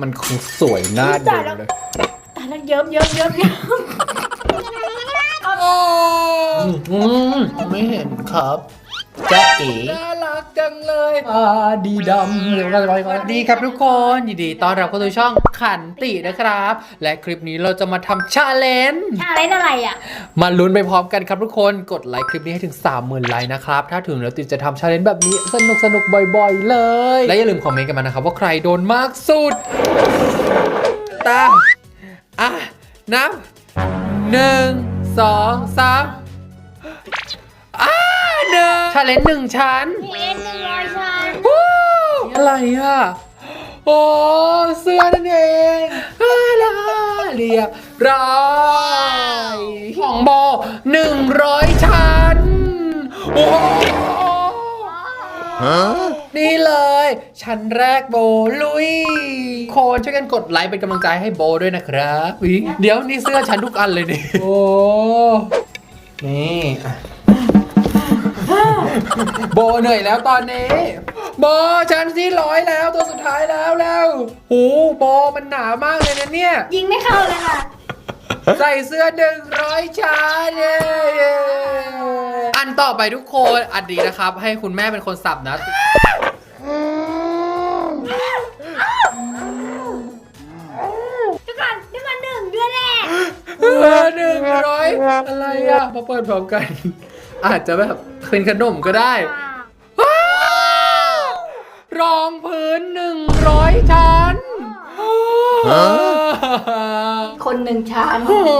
มันคงสวยน่าดูเลย แต่แล้วเยิ้มเยิ้มเยิ้มเยิ้ม อืมไม่เห็นครับ จ้าเอ๋น่ารักจังเลยอ่าดีดำเดี๋ยวเราไปก่อนดีครับทุกคนยินดีต้อนรับเข้าสู่ช่องขันตินะครับ และคลิปนี้เราจะมาทำชาเลนจ์ชาเล่นอะไรอะ มาลุ้นไปพร้อมกันครับทุกคนกดไลค์คลิปนี้ให้ถึง 30,000ไลค์นะครับ ถ้าถึงแล้วติดจะทำชาเลนจ์แบบนี้สนุกสนุกๆบ่อย ๆ เลย และอย่าลืมคอมเมนต์กันมานะครับว่าใครโดนมากสุดตามอะนับหนึ่งสองสามอ่า หนึ่งชาเลนจ์หนึ่งชั้นเอ็นหนึ่งร้อยชั้นวู้อะไรอะ โอ้เสื้อนั่นเองอ่าล่ะเรียบร้อยของโบหนึ่งร้อยชั้นโอ้โหนี่เลย ชั้นแรกโบลุย โคนช่วยกันกดไลค์เป็นกำลังใจให้โบด้วยนะครับอุ๊ยเดี๋ยวนี่เสื้อฉันทุกอันเลยนี่โอ้ นี่อะ โบเหนื่อยแล้วตอนนี้ โบชั้นที่ร้อยแล้วตัวสุดท้ายแล้วแล้วโอ้โบมันหนามากเลยนะเนี่ย ยิงไม่เข้าเลยค่ะ ใส่เสื้อหนึ่งร้อยชั้นเย้อันต่อไปทุกคนอันนี้นะครับ ให้คุณแม่เป็นคนสับนะ ทุกคนนี่มันหนึ่งด้วยแหละเออหนึ่งร้อยอะไรอะ มาเปิดพร้อมกัน อาจจะแบบเป็นขนมก็ได้ว้าวรองพื้นหนึ่งร้อยชั้นคนหนึ่งชั้นโอ้โห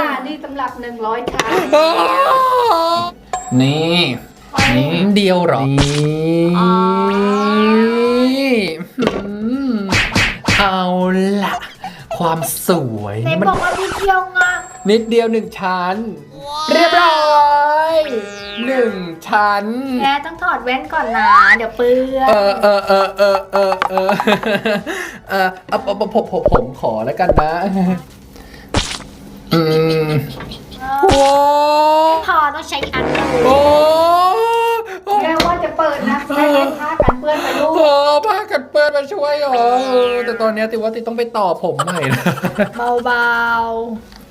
อ่านี่สำหรับหนึ่งร้อยชั้นนี่นี่เดียวเหรอนี่อืมเอาละความสวยไหนนี่มันบอกว่าพี่เที่ยวงานิดเดียวหนึ่งชั้น เรียบร้อยหนึ่งชั้นแม่ต้องถอดแว่นก่อนนะ เดี๋ยวเปื้อนเออเออเออเออเออเออเออเอาเอาเอาผมผมผมขอแล้วกันนะ อืมว้าวพอต้องใช้อันหนึงโอ้โอ้แม่ว่าจะเปิดนะได้เป็นผ้ากันเปื้อนไปลูก โหผ้ากันเปื้อนมาช่วยเหรอเออแต่ตอนเนี้ยติว่าติต้องไปต่อผมใหม่นะเบา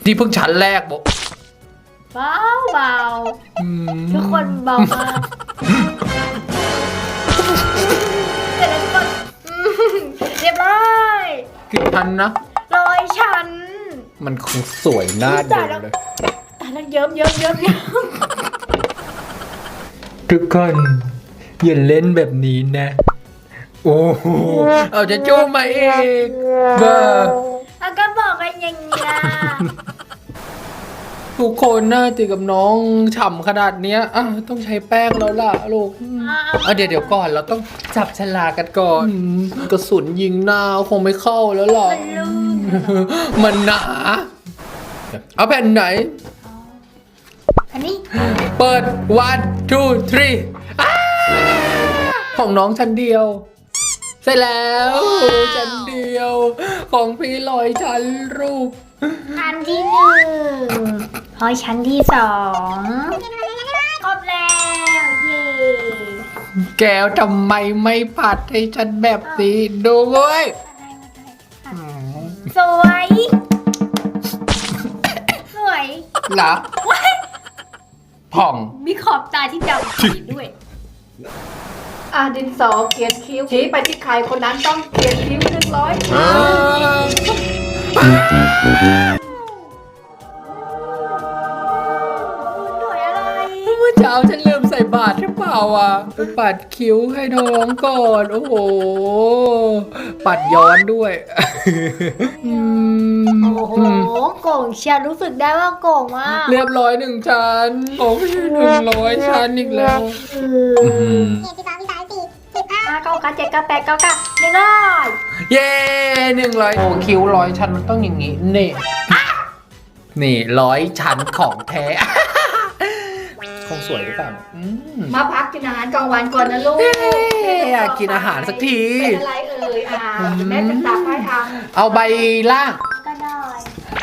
นี่เพิ่งชั้นแรกบอกๆ เบาเบาอืมๆทุกคนเบามากเสร็จแล้วทุกคนอืมเรียบร้อยกี่ชั้นนะ ร้อยชั้น มันคงสวยน่าดูเลยแต่แล้วเยิ้มเยิ้มเยิ้มเยิ้มทุกคน อย่าเล่นแบบนี้นะ โอ้โหเอาจะจู้มาเองบ้าแล้วก็บอกกันอย่างนี้ล่ะ ทุกคนน่าติกับน้องฉ่ำขนาดเนี้ยอะต้องใช้แป้งแล้วล่ะลูกเอาเดี๋ยวเดี๋ยวก่อนเราต้องจับฉลากกันก่อนอืมกระสุนยิงหน้าคงไม่เข้าแล้วหรอกมันลื่นมันหนา เอาแผ่นไหน อันนี้เปิด one two three อ้าของน้องชั้นเดียว เสร็จแล้วชั้นเดียว ของพี่ลอยชั้นรูป อันที่หนึ่งพอชั้นที่สองครบแล้วเย่แก้วทำไมไม่ผัดให้ฉันแบบนี้ดูเว้ยสวย สวยเหรอผ่องมีขอบตาที่ดำขีดด้วย อ่าดินสอเขียนคิ้วชี้ไปที่ใครคนนั้นต้องเขียนคิ้วหนึ่งร้อยสวยอะไร เมื่อเช้าฉันลืมใส่บาตรหรือเปล่าอะไปปัดคิ้วให้น้องก่อน โอ้โห ปัดย้อนด้วยอืมโอ้โหโก่งเชียร์รู้สึกได้ว่าโก่งมากเรียบร้อยหนึ่งชั้นโอ้ไม่ใช่หนึ่งร้อยชั้นอีกแล้วเออ ห้าเก้าเก้าเจ็ดเก้าแปดเก้าเก้าหนึ่งร้อยเย้หนึ่งร้อยโอ้คิ้วร้อยชั้นมันต้องอย่างนี้ นี่ นี่ร้อยชั้นของแท้ คงสวยหรือเปล่าอืม มาพักกินอาหารกลางวันก่อนนะลูกเอ๊ะอยากกินอาหารสักทีเป็นอะไรเอ่ยอ่าเดี๋ยวแม่จะตักให้ทเอาใบล่าง ก็ได้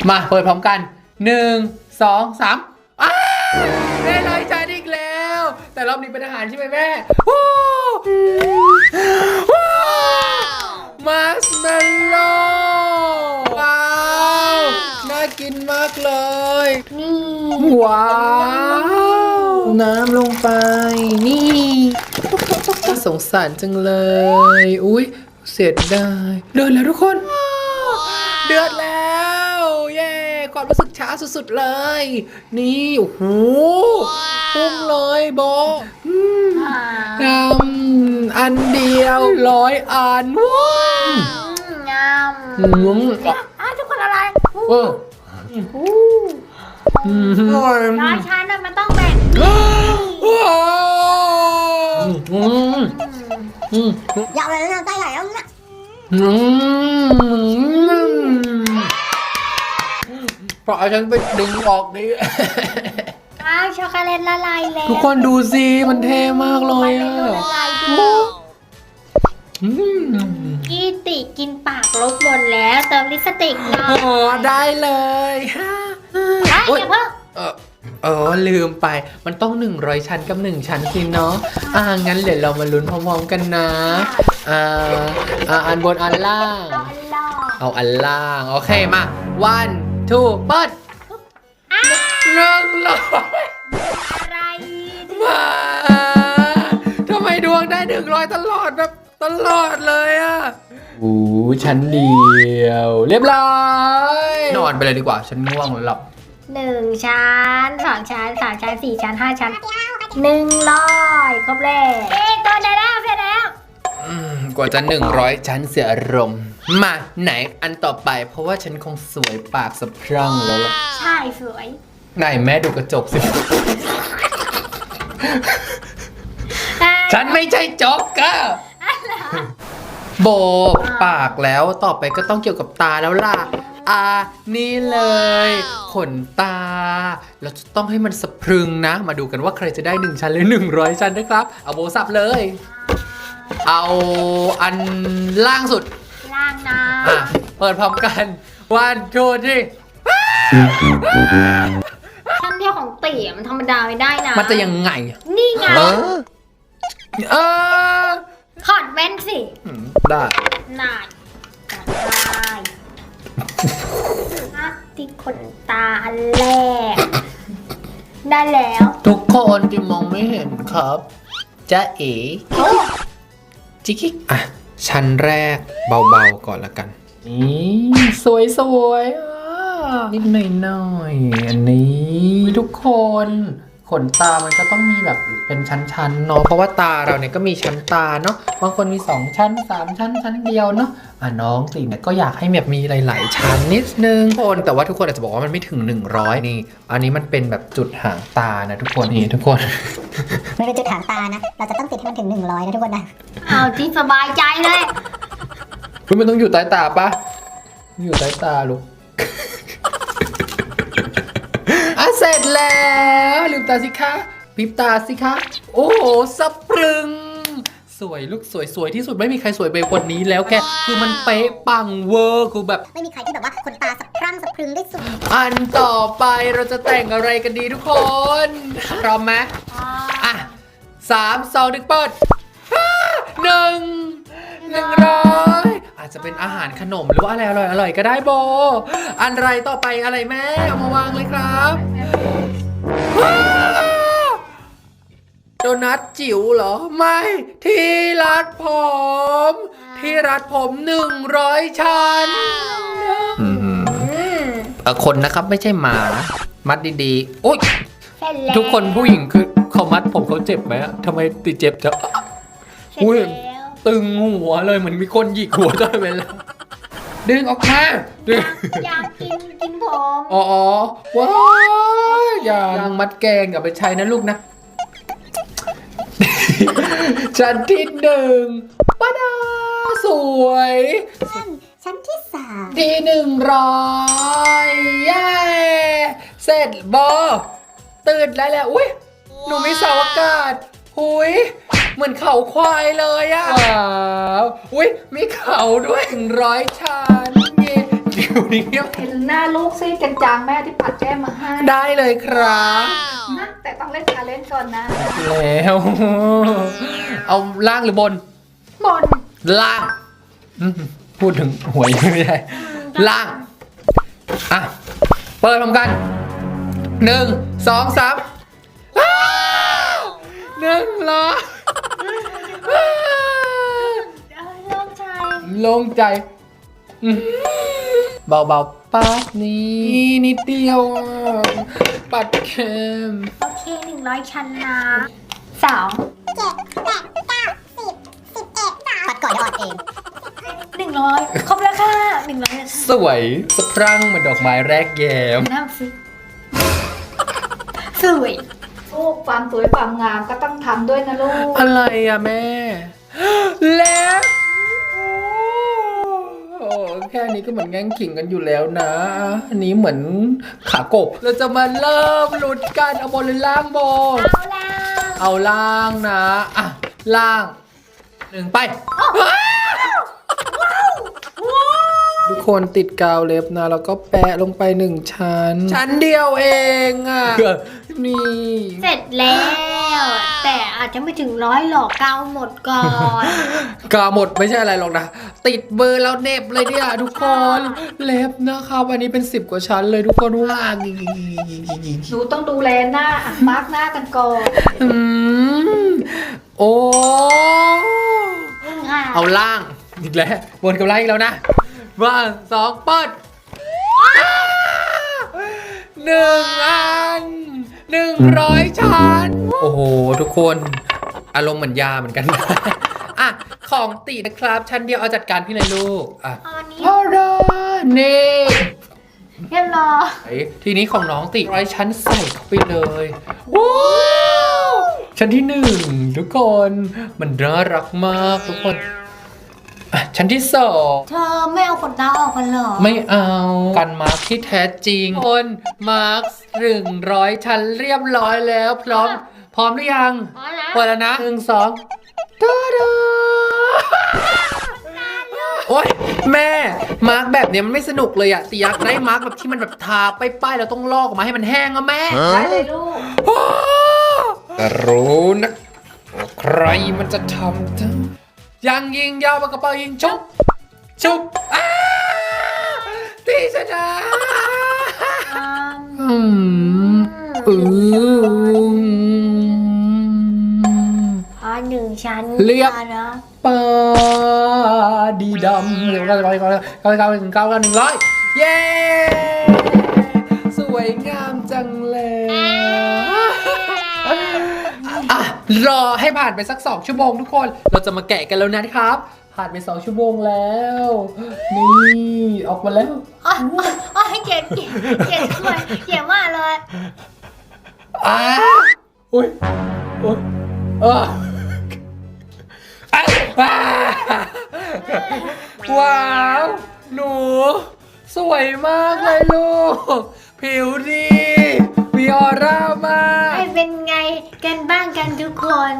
มาเปิดพร้อมกันหนึ่งสองสามอ้าวได้ร้อยจานอีกแล้ว แต่รอบนี้เป็นอาหารใช่ไหมแม่ว้า วว้าวมาสเมลโล่ว้าว น่ากินมากเลย นี่ว้าว น้ำลงไป นี่น่าสงสารจังเลย อุ้ยเสียดายเดือดแล้วทุกคน เดือดแล้ว เย้ความรู้สึกช้าสุดๆเลย นี่ โอ้โหพุ่งเลยโบอืม อ่างามอันเดียวร้อยอันว้าวงามอืมอะทุกคนอะไรเอออืมอร่อยร้านฉันน่ะมันต้องแบ่งว้าวอืมอืมอยากไปน้ำตาไหลแล้วนะอืมเพราะฉันไปดึงออกดิ อ้าวช็อกโกแลตละลายแล้วทุกคนดูสิมันเท่มากเลยอะละลายด้วยอืมกีติกินปากลบหมดแล้วเติมลิปสติกหน่อยอ๋อได้เลยฮะเอ้ยโอ๊ยอย่าเพิ่งเออเออลืมไปมันต้อง100ชั้นกับ1ชั้นสิเนาะอ่างั้นเดี๋ยวเรามาลุ้นพร้อมๆกันนะอ่าอ่าอันบนอันล่าง เอาอันลอกเอาอันล่าง โอเคมา one two เปิด หนึ่งร้อยอะไรมาทำไมดวงได้หนึ่งร้อยตลอดแบบตลอดเลยอะโอ้ชั้นเดียว เรียบร้อยนอนไปเลยดีกว่าฉันง่วงหลับหนึ่งชั้นสองชั้นสามชั้นสี่ชั้นห้าชั้นหนึ่งร้อยครบเลยเอ๊ะตัวได้แล้วเสร็จแล้วอืมกว่าจะ100ชั้นเสียอารมณ์มาไหนอันต่อไปเพราะว่าฉันคงสวยปากสะพรั่งแล้วล่ะใช่สวย ไหนแม่ดูกระจกสิ ฉันไม่ใช่โจ๊กเกอร์โบกปากแล้วต่อไปก็ต้องเกี่ยวกับตาแล้วล่ะ อ่า นี่เลย ขนตา เราจะต้องให้มันสะพรึงนะ มาดูกันว่าใครจะได้1ชั้นหรือ100ชั้นนะครับ เอาโบสับเลย เอาอันล่างสุด ล่างน้อะ เปิดพร้อมกัน one two three ำชั้นเดียว ของเตี๋ยมันธรรมดาไม่ได้นะมันจะยังไง นี่ไงเออเออถอดแว่นสิอืมได้นายได้นัดที่ขนตาอันแรก ได้แล้วทุกคนที่มองไม่เห็นครับจะเอ๋โอ้จิกิกอะชั้นแรกเบาๆก่อนละกันนี่สวยสวยๆอะ นิดหน่อยหน่อยๆอันนี้ทุกคนขนตามันก็ต้องมีแบบเป็นชั้นๆเนาะเพราะว่าตาเราเนี่ยก็มีชั้นตาเนาะบางคนมี 2 ชั้น 3 ชั้น ชั้นเดียวเนาะอะน้องสิเนี่ยก็อยากให้แบบมีหลาย ๆ ชั้นนิดนึงคนแต่ว่าทุกคนอาจจะบอกว่ามันไม่ถึง 100 นี่ อันนี้มันเป็นแบบจุดหางตานะทุกคนนี่ทุกคนมันเป็นจุดหางตานะ เราจะต้องติดให้มันถึง 100นะทุกคนนะเอาที่สบายใจเลยเฮ้ยมันต้องอยู่ใต้ตาปะอยู่ใต้ตาลูกอะ เสร็จแล้วลืมตาสิคะพริบตาสิคะ โอ้โหสะพรึง สวยลูกสวยสวยที่สุดไม่มีใครสวยไปกว่านี้แล้วแกคือมันเป๊ะปังเวอร์คือแบบ ไม่มีใครที่แบบว่าขนตาสะพรั่งสะพรึงได้สุดอันต่อไปเราจะแต่งอะไรกันดีทุกคนพร้อมไหมอะสามสองหนึ่งเปิดห้าหนึ่งหนึ่งร้อยอา จจะเป็นอาหารขนมหรือว่าอะไรอร่อยอร่อยก็ได้โบ อันไรต่อไปอะไรแม่เอามาวางเลยครับว้าวโดนัทจิ๋วเหรอ ไม่ ที่รัดผม ที่รัดผมหนึ่งร้อยชั้นอืมเอ่อคนนะครับไม่ใช่หมานะมัดดีๆโอ๊ยเสร็จแล้วทุกคนผู้หญิงคือเขามัดผมเขาเจ็บไหมอะทำไมติดเจ็บจะเสร็จอุ้ยแล้ว ตึงหัวเลยเหมือนมีคนหยิกหัวตลอดเวลาดึงออกมาดึงอยากกินกินผมอ๋ออ๋อว้ายอย่างมัดแกงอย่าไปใช้นะลูกนะ ชั้นที่หนึ่งป้าดาสวยชั้นที่สามที่หนึ่งร้อยเย้เสร็จบอตื่นได้แล้ว อุ้ยหนูมีเสาอากาศหุย เหมือนเขาควายเลยอะว้าวอุ้ยมีเขาด้วยหนึ่งร้อยชั้นเย่อยู่นี่เงียบเห็นหน้าลูกซิจางๆแม่ที่ปัดแก้มมาให้ได้เลยครับนะแต่ต้องเล่นชาเลนจ์ก่อนนะ แล้ว เอาล่างหรือบน บน ล่างอืมพูดถึงหวยไม่ได้ ล่าง อะ เปิดพร้อมกันหนึ่งสองสามอ้าวหนึ่งร้อยอ้าวเออ โล่งใจโลงใจอื้อหือเบาๆปัดนี้นิดเดียวอะปัดเค็มโอเคหนึ่งร้อยชั้นนะสองปัดก่อนเดี๋ยวออดเองหนึ่งร้อยครบแล้วค่ะหนึ่งร้อยสวยสะพรั่งเหมือนดอกไม้แรกแย้มน้ำสิสวย ลูกความสวยความงามก็ต้องทำด้วยนะลูก อะไรอะแม่เล็บโอ้แค่นี้ก็เหมือนแง่งขิงกันอยู่แล้วนะ อันนี้เหมือนขากบ เราจะมาเริ่มลุ้นกันเอาบนหรือล่างบน เอาแล้วเอาล่างนะ อะ ล่างหนึ่งไป ทุกคนติดกาวเล็บนะ แล้วก็แปะลงไปหนึ่งชั้น ชั้นเดียวเองอะ นี่ เสร็จแล้ว แต่อาจจะไม่ถึงร้อยหรอกเกาหมดก่อน กาวหมดไม่ใช่อะไรหรอกนะ ติดเบอร์แล้วเน็บเลยเนี่ยทุกคนเล็บนะครับอันนี้เป็นสิบกว่าชั้นเลยทุกคนว่าหนูต้องดูแลหน้าอะมาร์กหน้ากันก่อนอืมโอ้ค่ะเอาล่างอีกแล้วบนกับล่างอีกแล้วนะ ว่าสองเปิดหนึ่งอันหนึ่งร้อยชั้น โอ้โห ทุกคนอารมณ์เหมือนยาเหมือนกัน อะ ของตีนะครับ ชั้นเดียวเอาจัดการพี่เลยลูก อะอันนี้พอดานี่เรียบร้อยทีนี้ของน้องติร้อยชั้นใส่เข้าไปเลยว้าวชั้นที่หนึ่งทุกคน มันน่ารักมากทุกคนอะ ชั้นที่สองเธอไม่เอาขนตาออกกันเหรอ ไม่เอากันมาร์คที่แท้จริงคนมาร์คหนึ่งร้อยชั้นเรียบร้อยแล้ว พร้อม พร้อมหรือยังพอแล้ว เปิดแล้วนะหนึ่งสองตาดาโอ๊ยแม่มาร์กแบบเนี้ยมันไม่สนุกเลยอะตีอยากได้มาร์กแบบที่มันแบบทาป้ายๆแล้วต้องลอกออกมาให้มันแห้งอะแม่ได้เลยลูกแต่รู้นะว่าใครมันจะทำเธอ ยังยิงยาวปากกระเป๋ายิงชุบชุบอ้าตีชนะอืมอืมอืมพอหนึ่งชั้นเรียบพอนะปาดีดำเดี๋ยวเราจะไปก่อนเก้าเก้าหนึ่งเก้าเก้าหนึ่งร้อยเย้ สวยงามจังเลย รอให้ผ่านไปสักสองชั่วโมงทุกคน เราจะมาแกะกันแล้วนะครับ ผ่านไปสองชั่วโมงแล้ว นี่ออกมาแล้ว อ๋ออ๋อให้เกียรติเกียรติเกียรติด้วยเกียรติมากเลย อ้าอุ้ยอุ้ยเอออะอ่าว้าว หนู สวยมากเลยลูก ผิวดี มีออร่ามากให้ เป็นไงกันบ้างกันทุกคน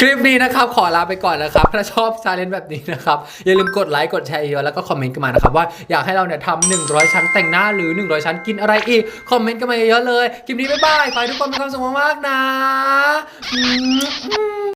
คลิปนี้นะครับ ขอลาไปก่อนนะครับ ถ้าชอบชาเลนจ์แบบนี้นะครับ อย่าลืมกดไลค์กดแชร์เยอะแล้วก็คอมเมนต์กันมานะครับ ว่าอยากให้เราเนี่ยทำหนึ่งร้อยชั้นแต่งหน้าหรือ 100 ชั้นกินอะไรอีก คอมเมนต์กันมาเยอะๆเลย คลิปนี้บ๊ายบายขอให้ทุกคนมีความสุขมากๆนะ